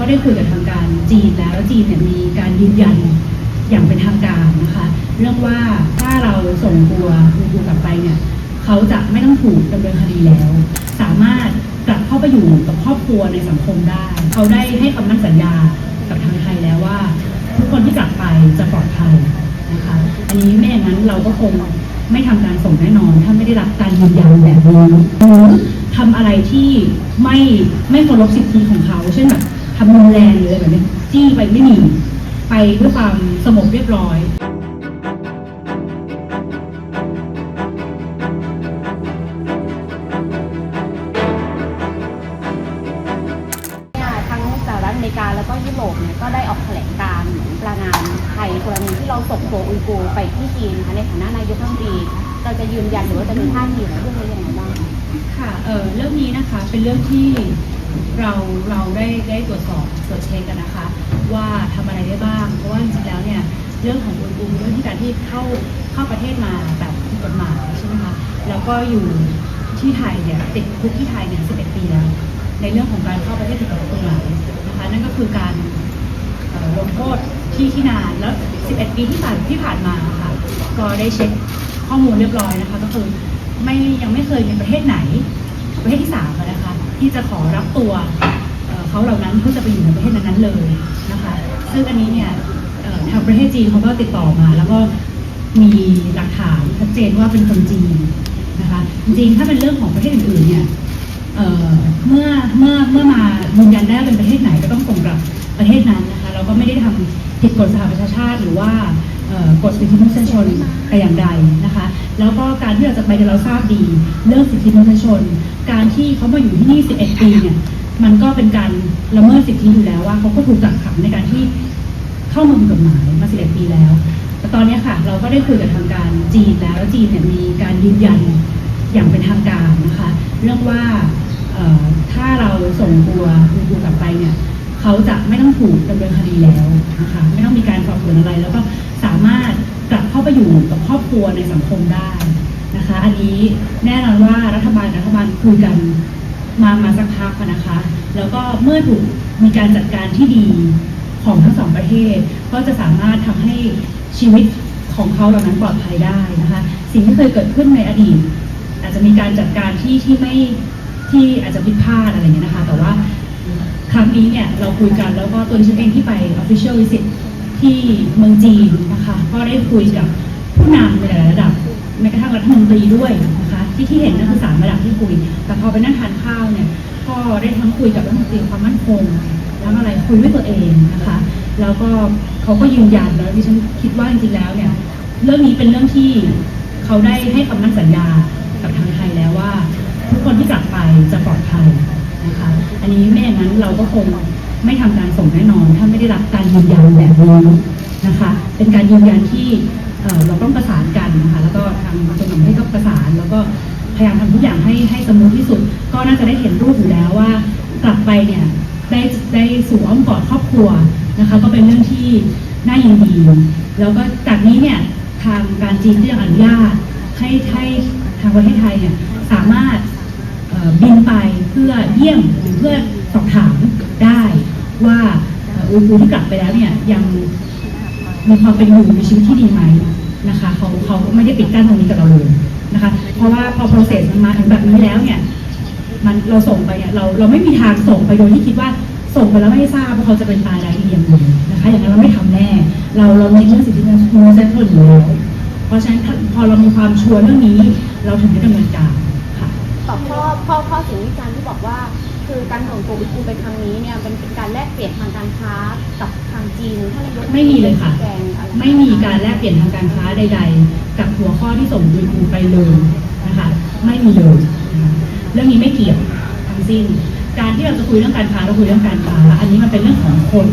ก็ได้คุยกับทางการจีนแล้วจีนเนี่ยมีการยืนยันอย่างเป็นทางการนะคะ เรื่องว่าถ้าเราส่งตัวคุณครูกลับไปเนี่ยเขาจะไม่ต้องถูกดำเนินคดีแล้ว สามารถกลับเข้าไปอยู่กับครอบครัวในสังคมได้ เขาได้ให้คำมั่นสัญญากับทางไทยแล้วว่า ทุกคนที่กลับไปจะปลอดภัยนะคะอันนี้ไม่อย่างนั้นเราก็คงไม่ทำการส่งแน่นอน ถ้าไม่ได้รับการยืนยันแบบนี้หรือทำอะไรที่ไม่ไม่เคารพสิทธิของเขา เช่นแบบ ทำรุนแรงหรืออะไรแบบนี้จี้ไปไม่มี ไปด้วยความสงบเรียบร้อยเนี่ยทั้งสหรัฐอเมริกาแล้วก็ยุโรปเนี่ยก็ได้ออกแถลงการณ์เหมือนประนามไทยกรณีที่เราส่งตัวอุยกูไปที่จีนนะคะในฐานะนายกรัฐมนตรีเราจะยืนยันหรือว่าจะมีท่าทีในเรื่องนี้ยังไงบ้าง ค่ะเออเรื่องนี้นะคะเป็นเรื่องที่เราเราได้ได้ตรวจสอบตรวจเช็คกันนะคะ ว่าทำอะไรได้บ้าง เพราะว่าจริงๆแล้วเนี่ยเรื่องของอุยกูร์เรื่องที่การที่เข้าเข้าประเทศมาแบบผิดกฎหมายใช่ไหมคะแล้วก็อยู่ที่ไทยเนี่ยติดคุกที่ไทยเนี่ย11 ปีแล้วในเรื่องของการเข้าประเทศผิดกฎหมายนะคะนั่นก็คือการลงโทษที่ที่นานแล้ว 11 ปีที่ผ่านที่ผ่านมาค่ะก็ได้เช็คข้อมูลเรียบร้อยนะคะ ก็คือ ไม่ยังไม่เคยมีประเทศไหน ประเทศที่สามนะคะที่จะขอรับตัวเเขาเหล่านั้นเพื่อจะไปอยู่ในประเทศนั้นๆเลยนะคะซึ่งอันนี้เนี่ยทางประเทศจีนเขาก็ติดต่อมา แล้วก็มีหลักฐานชัดเจนว่าเป็นคนจีนนะคะจริงๆถ้าเป็นเรื่องของประเทศอื่นๆเนี่ยเเมื่อเมื่อเมื่อมายืนยันได้เป็นประเทศไหนก็ต้องส่งกลับประเทศนั้นนะคะเราก็ไม่ได้ทำผิดกฎสหประชาชาติหรือว่า กฎสิทธิมนุษยชนแต่อย่างใดนะคะ แล้วก็การที่เราจะไปเนี่ยเราทราบดีเรื่องสิทธิมนุษยชน การที่เขามาอยู่ที่นี่ 11 ปีเนี่ยมันก็เป็นการละเมิดสิทธิอยู่แล้วว่าเขาก็ถูกกักขังในการที่เข้ามืองผิดกฎหมายมา 11 ปีแล้วแต่ตอนนี้ค่ะ เราก็ได้คุยกับทางการจีนแล้วจีนเนี่ยมีการยืนยันอย่างเป็นทางการนะคะ เรื่องว่าถ้าเราส่งตัวคุณครูกลับไป เขาจะไม่ต้องถูกดำเนินคดีแล้วนะคะไม่ต้องมีการสอบสวนอะไร แล้วก็สามารถกลับเข้าไปอยู่กับครอบครัวในสังคมได้นะคะ อันนี้แน่นอนว่ารัฐบาลรัฐบาลคุยกันมามาสักพักนะคะ แล้วก็เมื่อถูกมีการจัดการที่ดีของทั้งสองประเทศ ก็จะสามารถทำให้ชีวิตของเขาเหล่านั้นปลอดภัยได้นะคะ สิ่งที่เคยเกิดขึ้นในอดีต อาจจะมีการจัดการที่ที่ไม่ที่อาจจะผิดพลาดอะไรเงี้ยนะคะ แต่ว่า ครั้งนี้เนี่ยเราคุยกันแล้วก็ตัวดิฉันเองที่ไป official visit ที่เมืองจีนนะคะก็ได้คุยกับผู้นำในหลายระดับแม้กระทั่งรัฐมนตรีด้วยนะคะที่ที่เห็นนั่นคือสามระดับที่คุย แต่พอไปนั่งทานข้าวเนี่ยก็ได้ทั้งคุยกับรัฐมนตรีความมั่นคงแล้วอะไรคุยด้วยตัวเองนะคะ แล้วก็เขาก็ยืนยันแล้วดิฉันคิดว่าจริงๆแล้วเนี่ยเรื่องนี้เป็นเรื่องที่เขาได้ให้คำมั่นสัญญากับทางไทยแล้วว่า ทุกคนที่กลับไปจะปลอดภัย นะคะ อันนี้ไม่อย่างนั้นเราก็คงไม่ทำการส่งแน่นอน ถ้าไม่ได้รับการยืนยันแบบนี้นะคะ เป็นการยืนยันที่เราต้องประสานกันนะคะแล้วก็ทางจังหวัดให้ก็ประสาน แล้วก็พยายามทำทุกอย่างให้ให้สมูทที่สุด ก็น่าจะได้เห็นรูปอยู่แล้วว่า กลับไปเนี่ยได้ได้สู่อ้อมกอดครอบครัวนะคะ ก็เป็นเรื่องที่น่ายินดีแล้วก็จากนี้เนี่ยทางการจีนก็ยังอนุญาตให้ให้ทางประเทศไทยเนี่ยสามารถ บินไปเพื่อเยี่ยมหรือเพื่อสอบถามได้ว่าอ่ออุยกูที่กลับไปแล้วเนี่ยยังมีความเป็นอยู่มีชีวิตที่ดีไหมนะคะเขาเขาไม่ได้ปิดกั้นตรงนี้กับเราเลยนะคะเพราะว่าพอ process มันมาถึงแบบนี้แล้วเนี่ยมันเราส่งไปเนี่ยเราเราไม่มีทางส่งไปโดยที่คิดว่าส่งไปแล้วไม่ทราบว่าเขาจะเป็นตายร้ายดีอย่างไรนะคะ อย่างนั้นเราไม่ทำแน่ เราเราในเรื่องสิทธิมนุษยชนอยู่แล้วเพราะฉะนั้นพอเรามีความชัวร์เรื่องนี้ เราถึงได้ดำเนินการ ต่อข้อข้อข้อเสียงวิจารณ์ที่บอกว่า คือการส่งตัวอุยกูร์ไปครั้งนี้เนี่ยเป็นเป็นการแลกเปลี่ยนทางการค้ากับทางจีนท่านนายกไม่มีเลยค่ะชี้แจงอะรไม่มีการแลกเปลี่ยนทางการค้าใด ๆ กับหัวข้อที่ส่งยูทูไปเลยนะคะ ไม่มีเลยนะคะเรื่องนี้ไม่เกี่ยวทั้งสิ้น การที่เราจะคุยเรื่องการค้าเราคุยเรื่องการค้า อันนี้มันเป็นเรื่องของคน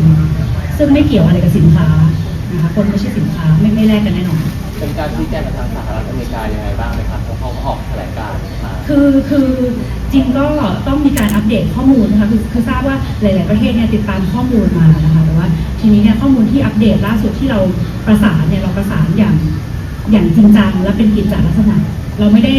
ซึ่งไม่เกี่ยวอะไรกับสินค้านะคะ คนไม่ใช่สินค้าไม่ไม่แลกกันแน่นอน เป็นการชี้แจงกับทางสหรัฐอเมริกายังไงบ้างไหมครับ เพราะเขาออกแถลงการณ์มา คือคือจริงก็ต้องมีการอัปเดตข้อมูลนะคะคือคือทราบว่าหลาย ๆ ประเทศเนี่ยติดตามข้อมูลมานะคะแต่ว่าทีนี้เนี่ยข้อมูลที่อัปเดตล่าสุดที่เราประสานเนี่ยเราประสานอย่างอย่างจริงจังและเป็นกิจจลักษณะ เราไม่ได้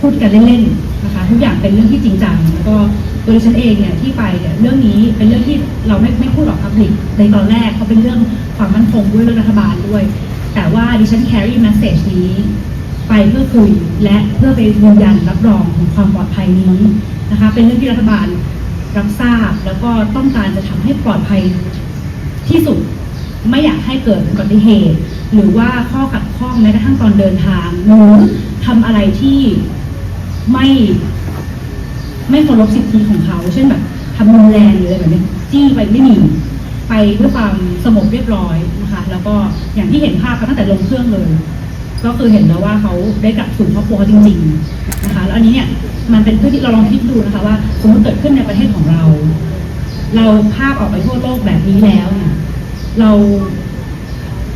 พูดกันเล่น ๆ นะคะทุกอย่างเป็นเรื่องที่จริงจังแล้วก็ตัวดิฉันเองเนี่ยที่ไปเนี่ยเรื่องนี้เป็นเรื่องที่เราไม่ไม่พูดออกพับลิกในตอนแรกเพราเป็นเรื่องความมั่นคงด้วยเรื่องรัฐบาลด้วย แต่ว่าดิฉัน carry message นี้ ไปเพื่อคุยและเพื่อไปยืนยันรับรองของความปลอดภัยนี้นะคะ เป็นเรื่องที่รัฐบาลรับทราบแล้วก็ต้องการจะทำให้ปลอดภัยที่สุดไม่อยากให้เกิดอุบัติเหตุ หรือว่าข้อขัดข้องแม้กระทั่งตอนเดินทางหรือทำอะไรที่ไม่ไม่เคารพสิทธิของเขา เช่นแบบทำรุนแรงหรืออะไรแบบนี้จี้ไปไม่มีไปด้วยความสงบเรียบร้อยนะคะ แล้วก็อย่างที่เห็นภาพกันตั้งแต่ลงเครื่องเลย ก็คือเห็นแล้วว่าเขาได้กลับสู่ครอบครัวเขาจริงๆนะคะแล้วอันนี้เนี่ยมันเป็นเพื่อที่เราลองคิดดูนะคะว่าสมมติเกิดขึ้นในประเทศของเรา เราภาพออกไปทั่วโลกแบบนี้แล้วเนี่ยเรา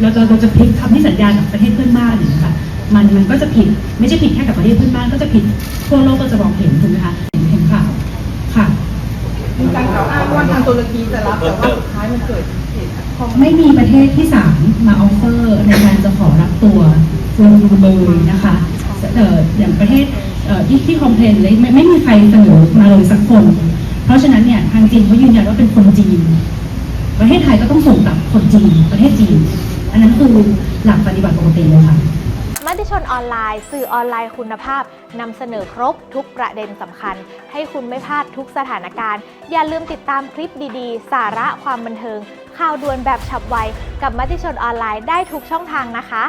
เราจะเราจะพลิกคำที่สัญญากับประเทศเพื่อนบ้านเนี่ยนะคะมันมันก็จะผิดไม่ใช่ผิดแค่กับประเทศเพื่อนบ้านก็จะผิดทั่วโลกก็จะมองเห็นถูกไหมคะเห็นเห็นข่าวค่ะมีการกล่าวอ้างว่าทางตุรกีจะรับแต่ว่าสุดท้ายมันเกิดเหตุขัดข้องไม่มีประเทศที่สามมาออฟเฟอร์ในการจะขอรับตัว คุณเลยนะคะเอ่ออย่างประเทศเอ่อที่ที่คอมเพลนเลยไม่ไม่มีใครเสนอมาเลยสักคน เพราะฉะนั้นเนี่ยทางจีนเขายืนยันว่าเป็นคนจีน ประเทศไทยก็ต้องส่งกลับคนจีน ประเทศจีน อันนั้นคือหลักปฏิบัติปกติเลยค่ะมติชนออนไลน์ สื่อออนไลน์คุณภาพนำเสนอครบทุกประเด็นสำคัญ ให้คุณไม่พลาดทุกสถานการณ์ อย่าลืมติดตามคลิปดีๆ สาระความบันเทิง ข่าวด่วนแบบฉับไว กับมติชนออนไลน์ได้ทุกช่องทางนะคะ